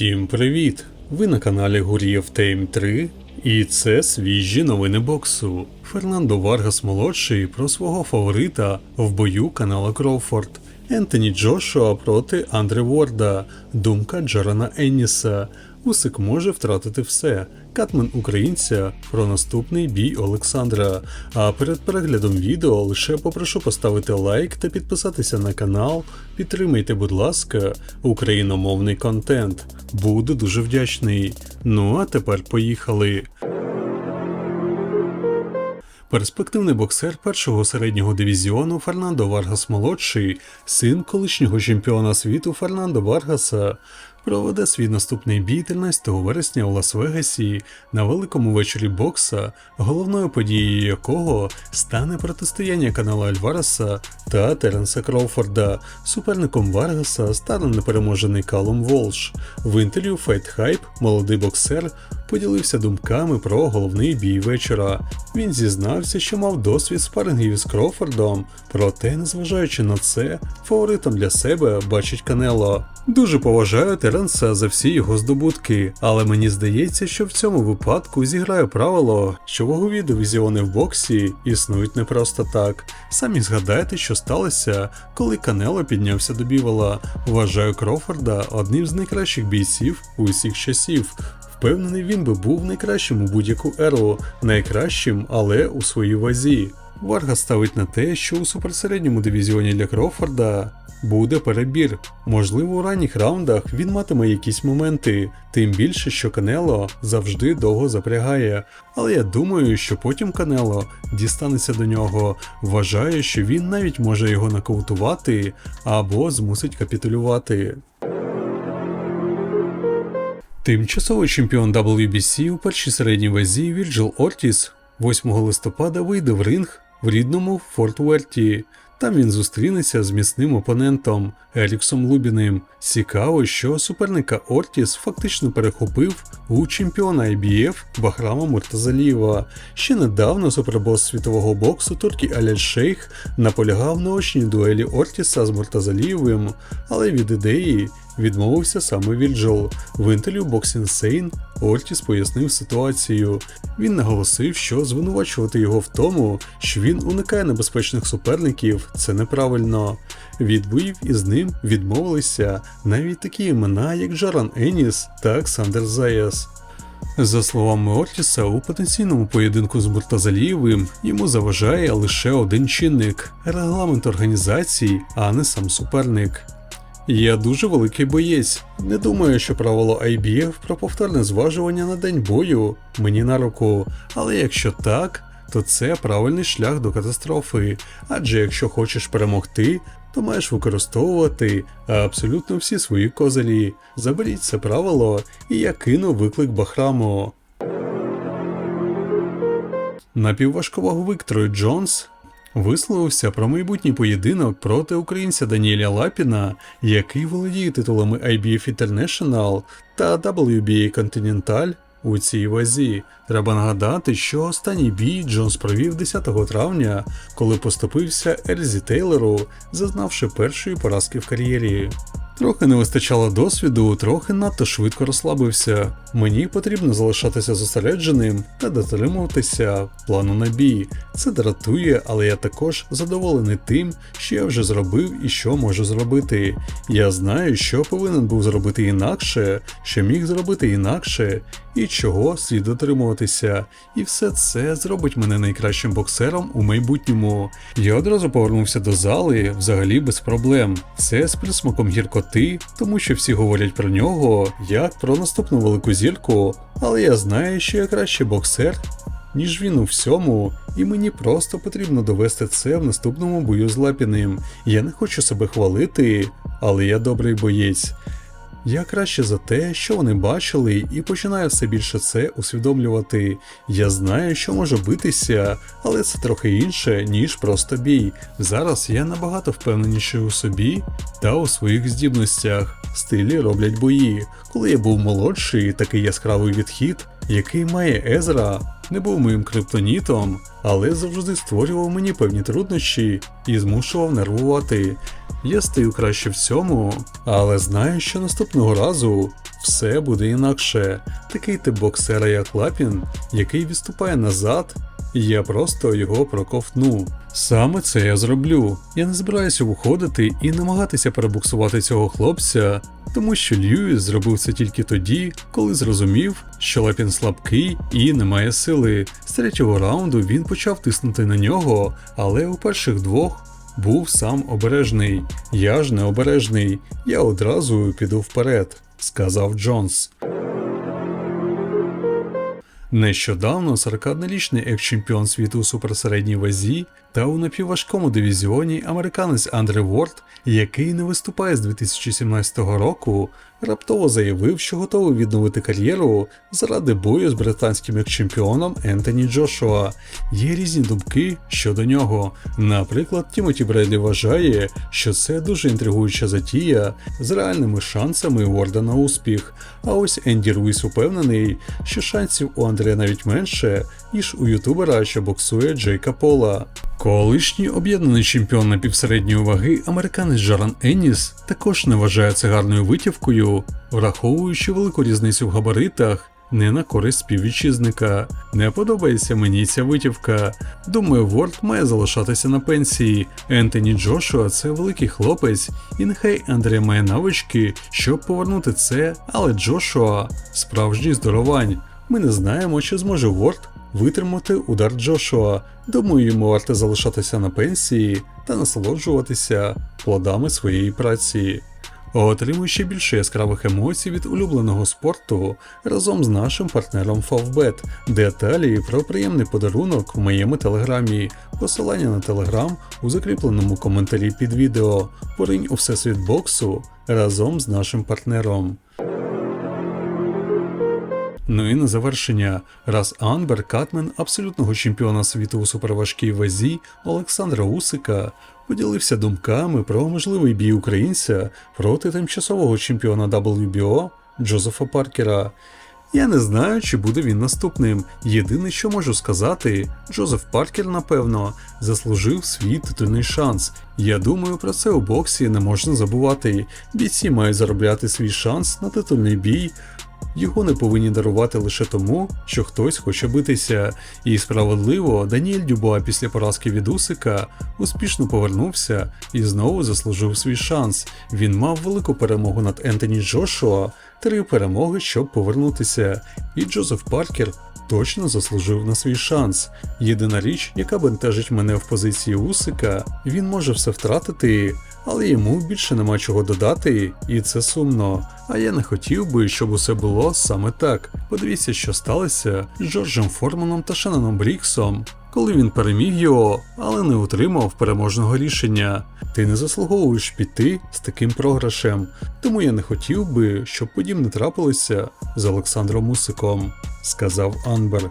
Усім привіт! Ви на каналі Гур'єв Тейм 3 і це свіжі новини боксу. Фернандо Варгас молодший про свого фаворита в бою канала Кроуфорд. Ентоні Джошуа проти Андре Ворда, думка Джарана Енніса. Усик може втратити все. Катмен українця про наступний бій Олександра. А перед переглядом відео лише попрошу поставити лайк та підписатися на канал. Підтримайте, будь ласка, україномовний контент. Буду дуже вдячний. Ну а тепер поїхали. Перспективний боксер першого середнього дивізіону Фернандо Варгас молодший, син колишнього чемпіона світу Фернандо Варгаса, проведе свій наступний бій 13 вересня у Лас-Вегасі на великому вечорі бокса, головною подією якого стане протистояння канала Альвареса та Теренса Кроуфорда. Суперником Варгаса стане непереможений Калум Волш. В інтерв'ю Fight Hype молодий боксер поділився думками про головний бій вечора. Він зізнався, що мав досвід спарингів із Кроуфордом, проте, незважаючи на це, фаворитом для себе бачить Канело. Дуже поважаю Теренса за всі його здобутки, але мені здається, що в цьому випадку зіграє правило, що вагові дивізіони в боксі існують не просто так. Самі згадайте, що сталося, коли Канело піднявся до бівола. Вважаю Крофорда одним з найкращих бійців усіх часів. Впевнений, він би був найкращим у будь-яку еру, найкращим, але у своїй вазі. Варга ставить на те, що у суперсередньому дивізіоні для Крофорда буде перебір. Можливо, у ранніх раундах він матиме якісь моменти, тим більше, що Канело завжди довго запрягає. Але я думаю, що потім Канело дістанеться до нього, вважаю, що він навіть може його нокаутувати або змусить капітулювати. Тимчасовий чемпіон WBC у першій середній вазі Вірджил Ортіс 8 листопада вийде в ринг в рідному Форт Уерті. Там він зустрінеться з міцним опонентом Еліксом Лубіним. Цікаво, що суперника Ортіс фактично перехопив у чемпіона IBF Бахрама Муртазалієва. Ще недавно супербос світового боксу Туркі Аляль Шейх наполягав на очній дуелі Ортіса з Муртазалієвим, але від ідеї відмовився саме Вільджол. В інтерв'ю Insane Ортіс пояснив ситуацію. Він наголосив, що звинувачувати його в тому, що він уникає небезпечних суперників, це неправильно. Від боїв із ним відмовилися навіть такі імена, як Джаран Еніс та Олександр Заяс. За словами Ортіса, у потенційному поєдинку з Муртазалієвим йому заважає лише один чинник регламент організації, а не сам суперник. Я дуже великий боєць. Не думаю, що правило IBF про повторне зважування на день бою мені на руку, але якщо так, то це правильний шлях до катастрофи. Адже якщо хочеш перемогти, то маєш використовувати абсолютно всі свої козелі. Заберіть це правило, і я кину виклик Бахраму. Напівважковаговик Трой Джонс висловився про майбутній поєдинок проти українця Даніеля Лапіна, який володіє титулами IBF International та WBA Continental у цій вазі. Треба нагадати, що останній бій Джонс провів 10 травня, коли поступився Ельзі Тейлору, зазнавши першої поразки в кар'єрі. Трохи не вистачало досвіду, трохи надто швидко розслабився. Мені потрібно залишатися зосередженим та дотримуватися плану на бій. Це дратує, але я також задоволений тим, що я вже зробив і що можу зробити. Я знаю, що повинен був зробити інакше, що міг зробити інакше, і чого слід дотримуватися. І все це зробить мене найкращим боксером у майбутньому. Я одразу повернувся до зали взагалі без проблем. Це з присмаком гіркоти, тому що всі говорять про нього як про наступну велику зірку, але я знаю, що я кращий боксер. Ніж він у всьому, і мені просто потрібно довести це в наступному бою з Лапіним. Я не хочу себе хвалити, але я добрий боєць. Я краще за те, що вони бачили, і починаю все більше це усвідомлювати. Я знаю, що можу битися, але це трохи інше, ніж просто бій. Зараз я набагато впевненіший у собі та у своїх здібностях. Стилі роблять бої. Коли я був молодший, такий яскравий відхід, який має Езра, не був моїм криптонітом, але завжди створював мені певні труднощі і змушував нервувати. Я стаю краще в цьому, але знаю, що наступного разу все буде інакше. Такий тип боксера, як Лапін, який відступає назад, і я просто його проковтну. Саме це я зроблю. Я не збираюся виходити і намагатися перебуксувати цього хлопця, тому що Льюіс зробив це тільки тоді, коли зрозумів, що Лапін слабкий і не має сили. З третього раунду він почав тиснути на нього, але у перших двох був сам обережний. Я ж не обережний, я одразу піду вперед, сказав Джонс. Нещодавно 41-річний екс-чемпіон світу у суперсередній вазі та у напівважкому дивізіоні американець Андре Ворд, який не виступає з 2017 року, раптово заявив, що готовий відновити кар'єру заради бою з британським екс-чемпіоном Ентоні Джошуа. Є різні думки щодо нього. Наприклад, Тімоті Бредлі вважає, що це дуже інтригуюча затія з реальними шансами Ворда на успіх. А ось Енді Руїс упевнений, що шансів у Андрея навіть менше, ніж у ютубера, що боксує Джейка Пола. Колишній об'єднаний чемпіон напівсередньої ваги американець Джаран Енніс також не вважає це гарною витівкою, враховуючи велику різницю в габаритах. Не на користь співвітчизника. Не подобається мені ця витівка. Думаю, Ворд має залишатися на пенсії. Ентоні Джошуа це великий хлопець, і нехай Андрій має навички, щоб повернути це, але Джошуа справжній здоровань. Ми не знаємо, чи зможе Ворд витримати удар Джошуа. Думаю, йому варто залишатися на пенсії та насолоджуватися плодами своєї праці. Отримуй ще більше яскравих емоцій від улюбленого спорту разом з нашим партнером Favbet. Деталі про приємний подарунок в моєму телеграмі. Посилання на телеграм у закріпленому коментарі під відео. Поринь у всесвіт боксу разом з нашим партнером. Ну і на завершення, раз Анбер Катмен, абсолютного чемпіона світу у суперважкій вазі Олександра Усика, поділився думками про можливий бій українця проти тимчасового чемпіона WBO Джозефа Паркера. Я не знаю, чи буде він наступним. Єдине, що можу сказати, Джозеф Паркер, напевно, заслужив свій титульний шанс. Я думаю, про це у боксі не можна забувати. Бійці мають заробляти свій шанс на титульний бій. Його не повинні дарувати лише тому, що хтось хоче битися. І справедливо, Даніель Дюбуа після поразки від Усика успішно повернувся і знову заслужив свій шанс. Він мав велику перемогу над Ентоні Джошуа, три перемоги, щоб повернутися. І Джозеф Паркер точно заслужив на свій шанс. Єдина річ, яка бентежить мене в позиції Усика, він може все втратити. Але йому більше нема чого додати, і це сумно. А я не хотів би, щоб усе було саме так. Подивіться, що сталося з Джорджем Форманом та Шаноном Бріксом, коли він переміг його, але не отримав переможного рішення. Ти не заслуговуєш піти з таким програшем, тому я не хотів би, щоб подібне трапилося з Олександром Усиком, сказав Анбер.